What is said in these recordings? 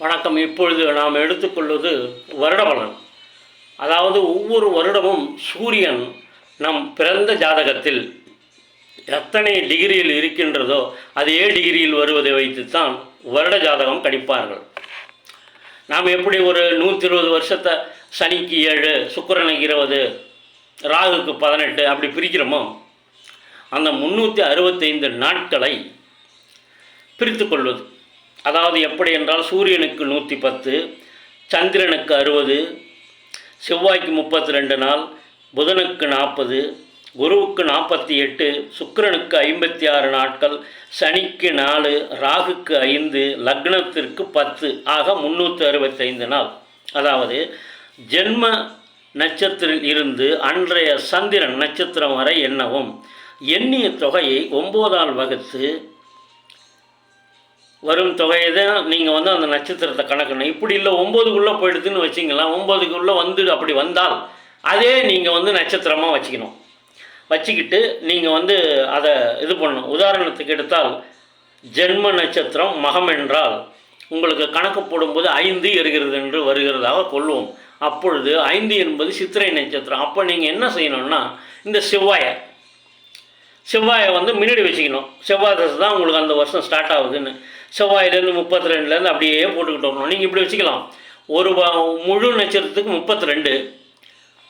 வணக்கம். இப்பொழுது நாம் எடுத்துக்கொள்வது வருடபலன் அதாவது ஒவ்வொரு வருடமும் சூரியன் நம் பிறந்த ஜாதகத்தில் எத்தனை டிகிரியில் இருக்கின்றதோ அதே டிகிரியில் வருவதை வைத்துத்தான் வருட ஜாதகம் கணிப்பார்கள். நாம் எப்படி ஒரு நூற்றி இருபது வருஷத்தை சனிக்கு ஏழு சுக்கரனுக்கு இருபது ராகுக்கு பதினெட்டு அப்படி பிரிக்கிறோமோ அந்த முந்நூற்றி அறுபத்தைந்து நாட்களை பிரித்து கொள்வது அதாவது எப்படி என்றால் சூரியனுக்கு நூற்றி பத்து சந்திரனுக்கு அறுபது செவ்வாய்க்கு முப்பத்தி ரெண்டு நாள் புதனுக்கு நாற்பது குருவுக்கு நாற்பத்தி எட்டு சுக்கிரனுக்கு ஐம்பத்தி ஆறு நாட்கள் சனிக்கு நாலு ராகுக்கு ஐந்து லக்னத்திற்கு பத்து ஆக முந்நூற்றி அறுபத்தைந்து நாள். அதாவது ஜென்ம நட்சத்திரில் இருந்து அன்றைய சந்திரன் நட்சத்திரம் வரை என்னவும் எண்ணிய தொகையை ஒம்போதால் வகுத்து வரும் தொகையை தான் நீங்கள் வந்து அந்த நட்சத்திரத்தை கணக்கணும். இப்படி இல்லை ஒம்போதுக்குள்ளே போயிடுதுன்னு வச்சிங்களா ஒம்போதுக்குள்ளே வந்து அப்படி வந்தால் அதே நீங்கள் வந்து நட்சத்திரமாக வச்சுக்கணும். வச்சுக்கிட்டு நீங்கள் வந்து அதை இது பண்ணணும். உதாரணத்துக்கு எடுத்தால் ஜென்ம நட்சத்திரம் மகம் என்றால் உங்களுக்கு கணக்கு போடும்போது ஐந்து எறுகிறது என்று வருகிறதாக கொள்வோம். அப்பொழுது ஐந்து என்பது சித்திரை நட்சத்திரம். அப்போ நீங்கள் என்ன செய்யணும்னா இந்த செவ்வாயை செவ்வாயை வந்து முன்னாடி வச்சுக்கணும். செவ்வாய் தசை தான் உங்களுக்கு அந்த வருஷம் ஸ்டார்ட் ஆகுதுன்னு. செவ்வாயிலேருந்து முப்பத்தி ரெண்டுலேருந்து அப்படியே போட்டுக்கிட்டு வரணும். நீங்கள் இப்படி வச்சுக்கலாம். ஒரு முழு நட்சத்திரத்துக்கு முப்பத்தி ரெண்டு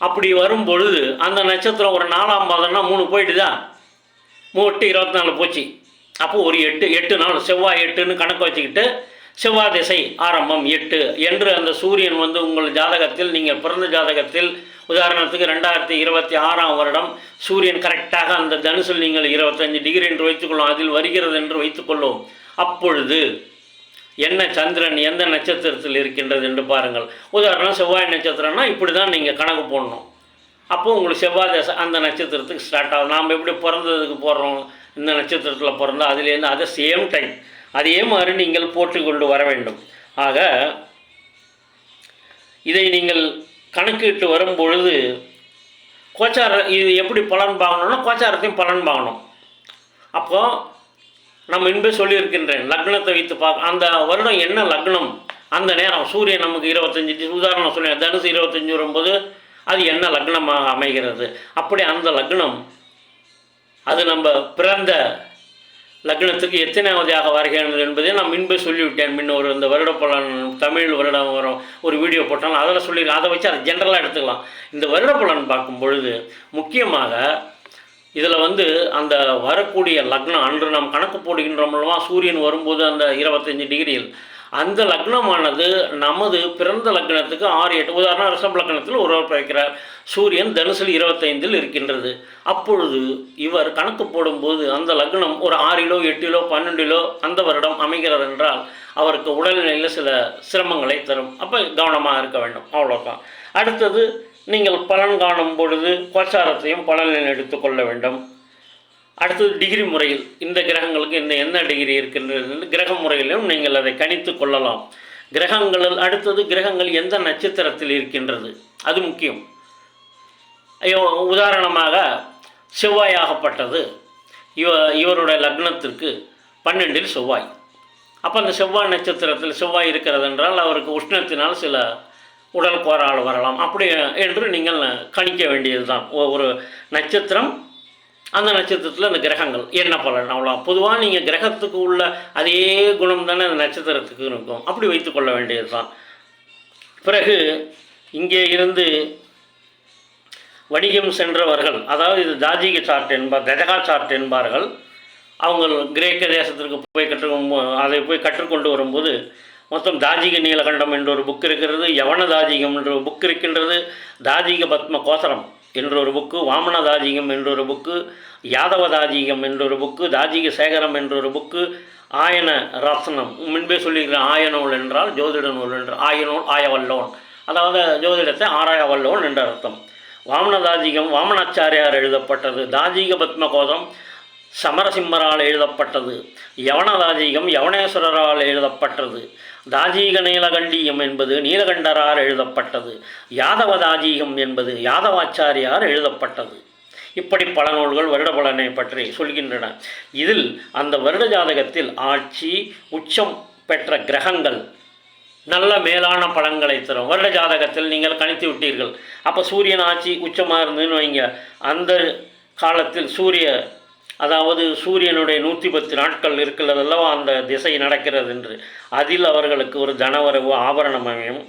அப்படி வரும் பொழுது அந்த நட்சத்திரம் ஒரு நாலாம் பாதம்னா மூணு போயிட்டுதா? மூட்டு இருபத்தி நாலு போச்சு. அப்போ ஒரு எட்டு எட்டு நாள். செவ்வாய் எட்டுன்னு கணக்கு வச்சுக்கிட்டு செவ்வாய் திசை ஆரம்பம் எட்டு. என்று அந்த சூரியன் வந்து உங்கள் ஜாதகத்தில் நீங்கள் பிறந்த ஜாதகத்தில் உதாரணத்துக்கு ரெண்டாயிரத்தி இருபத்தி ஆறாம் வருடம் சூரியன் கரெக்டாக அந்த தனுசில் நீங்கள் இருபத்தஞ்சு டிகிரி என்று வைத்துக்கொள்ளும் அதில் வருகிறது என்று வைத்துக்கொள்ளும். அப்பொழுது என்ன சந்திரன் எந்த நட்சத்திரத்தில் இருக்கின்றது என்று பாருங்கள். உதாரணம் செவ்வாய் நட்சத்திரம்னா இப்படி தான் நீங்கள் கணக்கு போடணும். அப்போ உங்களுக்கு செவ்வாய் தசை அந்த நட்சத்திரத்துக்கு ஸ்டார்ட் ஆகும். நாம் எப்படி பிறந்ததுக்கு போடுறோம் இந்த நட்சத்திரத்தில் பிறந்தால் அதுலேருந்து அதை சேம் டைம் அதே மாதிரி நீங்கள் போட்டுக்கொண்டு வர வேண்டும். ஆக இதை நீங்கள் கணக்கிட்டு வரும் பொழுது கோச்சார இது எப்படி பலன் வாங்கணும்னா கோச்சாரத்தையும் பலன் வாங்கணும். அப்போ நம்ம இன்பே சொல்லியிருக்கின்றேன் லக்னத்தை வைத்து பார்க்க அந்த வருடம் என்ன லக்னம்? அந்த நேரம் சூரியன் நமக்கு இருபத்தஞ்சி உதாரணம் சொல்லுவேன் தனுசு இருபத்தஞ்சி வரும்போது அது என்ன லக்னமாக அமைகிறது? அப்படி அந்த லக்னம் அது நம்ம பிறந்த லக்னத்துக்கு எத்தனாவதாக வருகிறது என்பதை நான் முன்பே சொல்லிவிட்டேன். முன்ன ஒரு இந்த வருட பலன் தமிழ் வருடம் வரும் ஒரு வீடியோ போட்டாலும் அதில் சொல்லி அதை வச்சு அதை ஜென்ரலாக எடுத்துக்கலாம். இந்த வருட பலன் பார்க்கும் பொழுது முக்கியமாக இதில் வந்து அந்த வரக்கூடிய லக்னம் அன்று நாம் கணக்கு போடுகின்றோம்லவா சூரியன் வரும்போது அந்த இருபத்தஞ்சி டிகிரியில். அந்த லக்னமானது நமது பிறந்த லக்னத்துக்கு ஆறு எட்டு உதாரணம் ரிஷப் லக்னத்தில் ஒருவர் பிறக்கிறார். சூரியன் தனுசில் இருபத்தைந்தில் இருக்கின்றது. அப்பொழுது இவர் கணக்கு போடும்போது அந்த லக்னம் ஒரு ஆறிலோ எட்டிலோ பன்னெண்டிலோ அந்த வருடம் அமைகிறது என்றால் அவருக்கு உடல்நிலையில் சில சிரமங்களை தரும். அப்போ கவனமாக இருக்க வேண்டும். அவ்வளோதான் அடுத்தது நீங்கள் பலன் காணும் பொழுது கோச்சாரத்தையும் பலனில் எடுத்துக்கொள்ள வேண்டும். அடுத்தது டிகிரி முறையில். இந்த கிரகங்களுக்கு இந்த என்ன டிகிரி இருக்கின்றது? கிரக முறையிலும் நீங்கள் அதை கணித்து கொள்ளலாம். கிரகங்களில் அடுத்தது கிரகங்கள் எந்த நட்சத்திரத்தில் இருக்கின்றது? அது முக்கியம். ஐயோ உதாரணமாக செவ்வாயாகப்பட்டது. இவ இவருடைய லக்னத்திற்கு பன்னெண்டில் செவ்வாய். அப்போ அந்த செவ்வாய் நட்சத்திரத்தில் செவ்வாய் இருக்கிறது என்றால் அவருக்கு உஷ்ணத்தினால் சில உடல் கோரால் வரலாம். அப்படி என்று நீங்கள் கணிக்க வேண்டியது தான் ஒரு நட்சத்திரம் அந்த நட்சத்திரத்தில் அந்த கிரகங்கள் என்ன பலன்? அவ்வளோ பொதுவாக நீங்கள் கிரகத்துக்கு உள்ள அதே குணம் தானே அந்த நட்சத்திரத்துக்கு இருக்கும். அப்படி வைத்துக்கொள்ள வேண்டியது தான் பிறகு இங்கே இருந்து வணிகம் சென்றவர்கள் அதாவது இது தாஜிக சார்ட் என்பார் கஜகா சார்ட் என்பார்கள் அவங்க கிரேக்க தேசத்திற்கு போய் கற்று அதை போய் கற்றுக்கொண்டு வரும்போது மொத்தம் தாஜிக நீலகண்டம் என்ற ஒரு புக் இருக்கிறது யவன தாஜிகம் என்ற ஒரு புக் இருக்கின்றது தாஜிக பத்ம கோசரம். என்றொரு புக்கு வாமன தாஜிகம் என்றொரு புக்கு யாதவ தாஜிகம் என்றொரு புக்கு தாஜிக சேகரம் என்றொரு புக்கு ஆயன ரத்னம். முன்பே சொல்லியிருக்கிறேன் ஆய நூல் என்றால் ஜோதிட நூல் என்று. ஆய ஆயவல்லோன். அதாவது ஜோதிடத்தை ஆராய வல்லோன் என்ற அர்த்தம். வாமனதாஜிகம் வாமனாச்சாரியார் எழுதப்பட்டது. தாஜிக பத்மகோதம் சமரசிம்மரால் எழுதப்பட்டது. யவனதாஜீகம் யவனேஸ்வரரால் எழுதப்பட்டது. தாஜீக நீலகண்டியம் என்பது நீலகண்டரால் எழுதப்பட்டது. யாதவ தாஜீகம் என்பது யாதவாச்சாரியார் எழுதப்பட்டது. இப்படி பல நூல்கள் வருட பலனை பற்றி சொல்கின்றன. இதில் அந்த வருட ஜாதகத்தில் ஆட்சி உச்சம் பெற்ற கிரகங்கள் நல்ல மேலான பலன்களை தரும். வருட ஜாதகத்தில் நீங்கள் கணித்து விட்டீர்கள். அப்போ சூரியன் ஆட்சி உச்சமாக இருந்துன்னு வைங்க. அந்த காலத்தில் சூரிய அதாவது சூரியனுடைய நூற்றி பத்து நாட்கள் இருக்கிறது அல்லவா அந்த திசை நடக்கிறது என்று. அதில் அவர்களுக்கு ஒரு தனவரவு ஆபரணம் அமையும்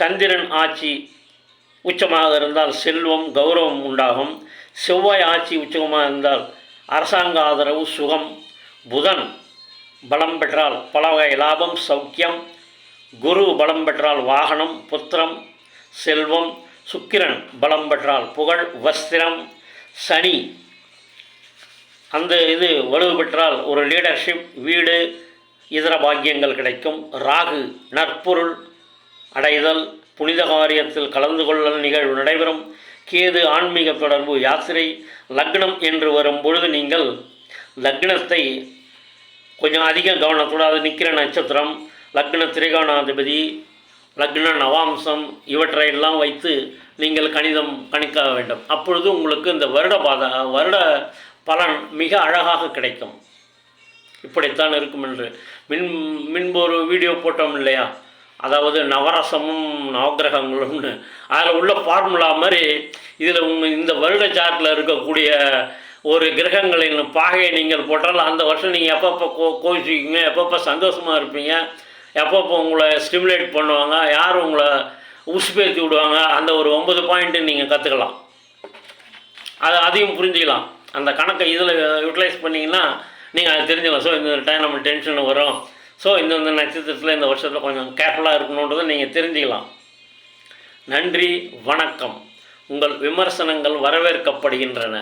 சந்திரன் ஆட்சி உச்சமாக இருந்தால் செல்வம் கௌரவம் உண்டாகும். செவ்வாய் ஆட்சி உச்சமாக இருந்தால் அரசாங்க ஆதரவு சுகம் புதன் பலம் பெற்றால் பல வகை லாபம் சௌக்கியம். குரு பலம் பெற்றால் வாகனம் புத்திரம் செல்வம். சுக்கிரன் பலம் பெற்றால் புகழ் வஸ்திரம். சனி அந்த இது வலுவு பெற்றால் ஒரு லீடர்ஷிப் வீடு இதர பாக்கியங்கள் கிடைக்கும். ராகு நற்பொருள் அடைதல் புனித காரியத்தில் கலந்து கொள்ளல் நிகழ்வு நடைபெறும். கேது ஆன்மீக தொடர்பு யாத்திரை லக்னம் என்று வரும் பொழுது நீங்கள் லக்னத்தை கொஞ்சம் அதிக கவனத்தோடு அது நிற்கிற நட்சத்திரம் லக்ன திரிகோணாதிபதி லக்ன நவாம்சம் இவற்றையெல்லாம் வைத்து நீங்கள் கணிதம் கணிக்க வேண்டும். அப்பொழுது உங்களுக்கு இந்த வருட பாத வருட பலன் மிக அழகாக கிடைக்கும். இப்படித்தான் இருக்கும் என்று. மின் முன்பு ஒரு வீடியோ போட்டோம் இல்லையா? அதாவது நவரசமும் நவகிரகங்களும்னு அதில் உள்ள ஃபார்முலா மாதிரி இதில் உங்கள் இந்த வருட சார்ட்டில் இருக்கக்கூடிய ஒரு கிரகங்களின் பாகையை நீங்கள் போட்டால் அந்த வருஷம் நீங்கள் எப்பப்போ கோ கோச்சிக்கிங்க எப்பப்போ சந்தோஷமாக இருப்பீங்க எப்பப்போ உங்களை ஸ்டிமுலேட் பண்ணுவாங்க யார் உங்களை உசுப்பேற்றி விடுவாங்க அந்த ஒரு ஒன்பது பாயிண்ட்டு நீங்கள் கற்றுக்கலாம் அது அதையும் புரிஞ்சுக்கலாம். அந்த கணக்கை இதில் யூட்டிலைஸ் பண்ணிங்கன்னா நீங்கள் அதை தெரிஞ்சுக்கலாம் ஸோ இந்த டைம் நம்ம டென்ஷன் வரும் ஸோ இந்தந்த நட்சத்திரத்தில் இந்த வருஷத்தில் கொஞ்சம் கேர்ஃபுல்லாக இருக்கணுன்றதை நீங்கள் தெரிஞ்சுக்கலாம். நன்றி வணக்கம். உங்கள் விமர்சனங்கள் வரவேற்கப்படுகின்றன.